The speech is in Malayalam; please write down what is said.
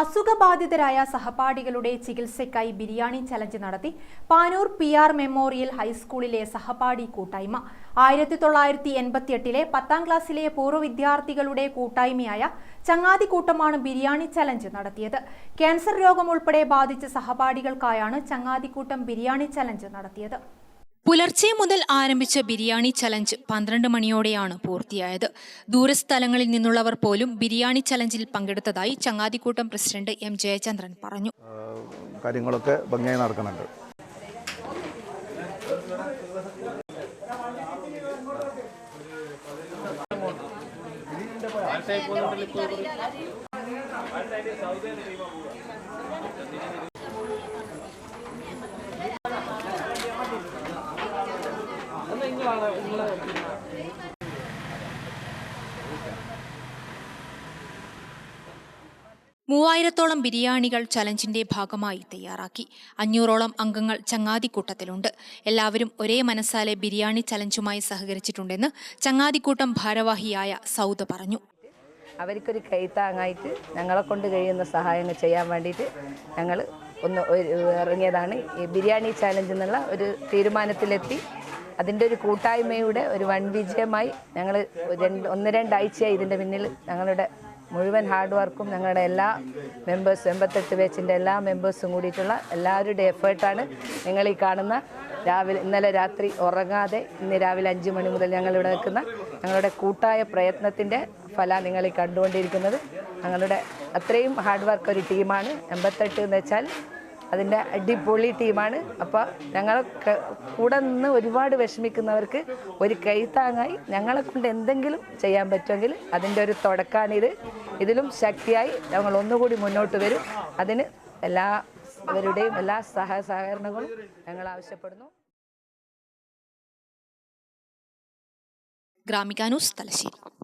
അസുഖബാധിതരായ സഹപാഠികളുടെ ചികിത്സയ്ക്കായി ബിരിയാണി ചലഞ്ച് നടത്തി പാനൂർ പി ആർ മെമ്മോറിയൽ ഹൈസ്കൂളിലെ സഹപാഠി കൂട്ടായ്മ. ആയിരത്തി തൊള്ളായിരത്തി എൺപത്തിയെട്ടിലെ പത്താം ക്ലാസ്സിലെ പൂർവ വിദ്യാർത്ഥികളുടെ കൂട്ടായ്മയായ ചങ്ങാതി കൂട്ടമാണ് ബിരിയാണി ചലഞ്ച് നടത്തിയത്. ക്യാൻസർ രോഗം ഉൾപ്പെടെ ബാധിച്ച സഹപാഠികൾക്കായാണ് ചങ്ങാതിക്കൂട്ടം ബിരിയാണി ചലഞ്ച് നടത്തിയത്. പുലർച്ചെ മുതൽ ആരംഭിച്ച ബിരിയാണി ചലഞ്ച് പന്ത്രണ്ട് മണിയോടെയാണ് പൂർത്തിയായത്. ദൂരസ്ഥലങ്ങളിൽ നിന്നുള്ളവർ പോലും ബിരിയാണി ചലഞ്ചിൽ പങ്കെടുത്തതായി ചങ്ങാതിക്കൂട്ടം പ്രസിഡന്റ് എം ജയചന്ദ്രൻ പറഞ്ഞു. കാര്യങ്ങളൊക്കെ ഭംഗിയായി നടക്കുന്നുണ്ട്. മൂവായിരത്തോളം ബിരിയാണികൾ ചലഞ്ചിന്റെ ഭാഗമായി തയ്യാറാക്കി. അഞ്ഞൂറോളം അംഗങ്ങൾ ചങ്ങാതിക്കൂട്ടത്തിലുണ്ട്. എല്ലാവരും ഒരേ മനസ്സാലെ ബിരിയാണി ചലഞ്ചുമായി സഹകരിച്ചിട്ടുണ്ടെന്ന് ചങ്ങാതിക്കൂട്ടം ഭാരവാഹിയായ സൗദ പറഞ്ഞു. അവർക്കൊരു കൈത്താങ്ങായിട്ട് ഞങ്ങളെ കൊണ്ട് കഴിയുന്ന സഹായങ്ങൾ ചെയ്യാൻ വേണ്ടിയിട്ട് ഞങ്ങൾ ഒന്ന് ഒരു ഇറങ്ങിയതാണ്. ഈ ബിരിയാണി ചാലഞ്ച് എന്നുള്ള ഒരു തീരുമാനത്തിലെത്തി. അതിന്റെ ഒരു കൂട്ടായ്മയുടെ ഒരു വൺ വിജയമായി ഞങ്ങൾ രണ്ട് ഒന്ന് രണ്ടാഴ്ചയായി ഇതിന്റെ പിന്നിൽ ഞങ്ങളുടെ മുഴുവൻ ഹാർഡ് വർക്കും ഞങ്ങളുടെ എല്ലാ മെമ്പേഴ്സും എൺപത്തെട്ട് ബാച്ചിന്റെ എല്ലാ മെമ്പേഴ്സും കൂടിയിട്ടുള്ള എല്ലാവരുടെ എഫേർട്ടാണ് നിങ്ങൾ ഈ കാണുന്ന രാവിലെ ഇന്നലെ രാത്രി ഉറങ്ങാതെ ഇന്ന് രാവിലെ അഞ്ച് മണി മുതൽ ഞങ്ങളിവിടെ നിൽക്കുന്ന ഞങ്ങളുടെ കൂട്ടായ പ്രയത്നത്തിന്റെ ഫല നിങ്ങൾ കണ്ടുകൊണ്ടിരിക്കുന്നത്. ഞങ്ങളുടെ അത്രയും ഹാർഡ് വർക്ക് ഒരു ടീമാണ്. എൺപത്തെട്ട് എന്ന് വെച്ചാൽ അതിന്റെ അടിപൊളി ടീമാണ്. അപ്പോൾ ഞങ്ങൾ ക- കൂടെ നിന്ന് ഒരുപാട് വിഷമിക്കുന്നവർക്ക് ഒരു കൈത്താങ്ങായി ഞങ്ങളെ കൊണ്ട് എന്തെങ്കിലും ചെയ്യാൻ പറ്റുമെങ്കിൽ അതിന്റെ ഒരു തുടക്കമാണിത് ഇതിലും ശക്തിയായി ഞങ്ങൾ ഒന്നുകൂടി മുന്നോട്ട് വരും. അതിന് എല്ലാവരുടെയും എല്ലാ സഹ സഹകരണങ്ങളും ഞങ്ങൾ ആവശ്യപ്പെടുന്നു. ഗ്രാമികാനൂസ് തലശ്ശേരി.